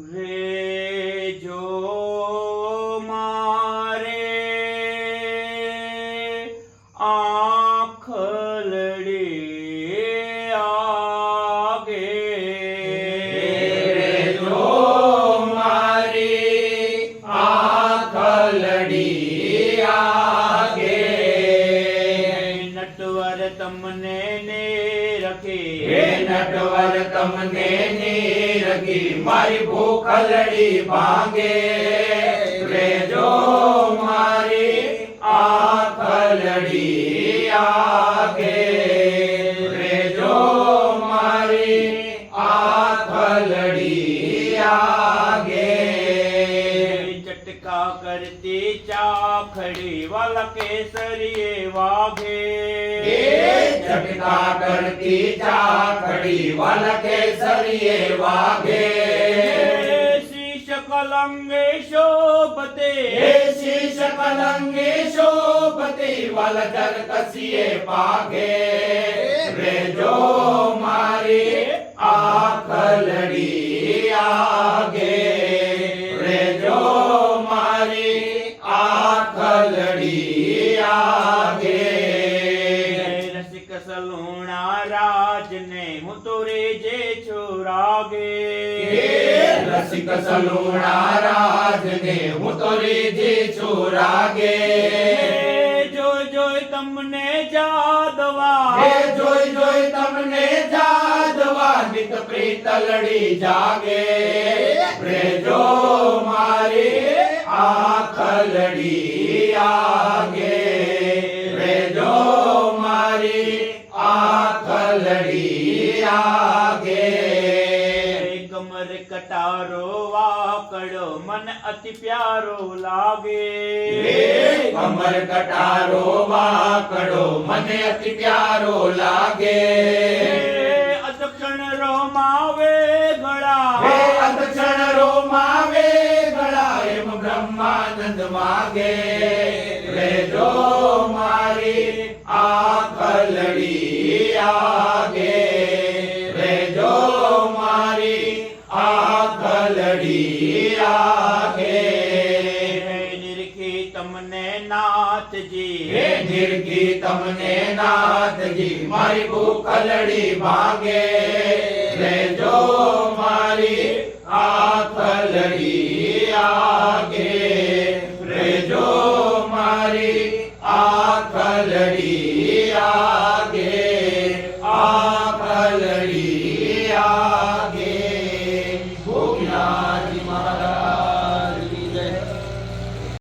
રે જો મારે આંખ લડે આગે. જો મારી આંખ લડી આગે. નટવર તમને ને રખે. નટવર તમને નીરગી મારી ભૂખ લડી ભાંગે. રેજો चाखड़ी वाला सरिये वाघे जटका करती चाखड़ी वाला सरिये वाघे। शीश कलंगे शोभते शीश कलंगे शोभते वल जल कसिए पागे रे जो मारे आखलड़ी आ। રસિક સલુણા રાજને હું તો રે જે છુરાગે રસિક સલુણા રાજને હું તો રીધી છું રાગે જોઈ જોઈ તમને જાદવા હે જોઈ જોઈ તમને જાદવા નિત પ્રીત લડી જાગે રેજો મારી આંખ લડી આગે લડી આગે કમર કટારો વાકડો મન અતિ પ્યારો લાગે. કમર કટારો વાકડો મને અતિ પ્યારો લાગે. અદક્ષણ રોમાવે ગળા. અદક્ષણ રોમાવે ગળા એમ બ્રહ્માનંદ માગે. રેજો મારી આ કલડી આગે લડી આગે. નિરખી તમને નાથજી. હે નિર્ગી તમને નાથજી મારી ભૂખ લડી ભાગે.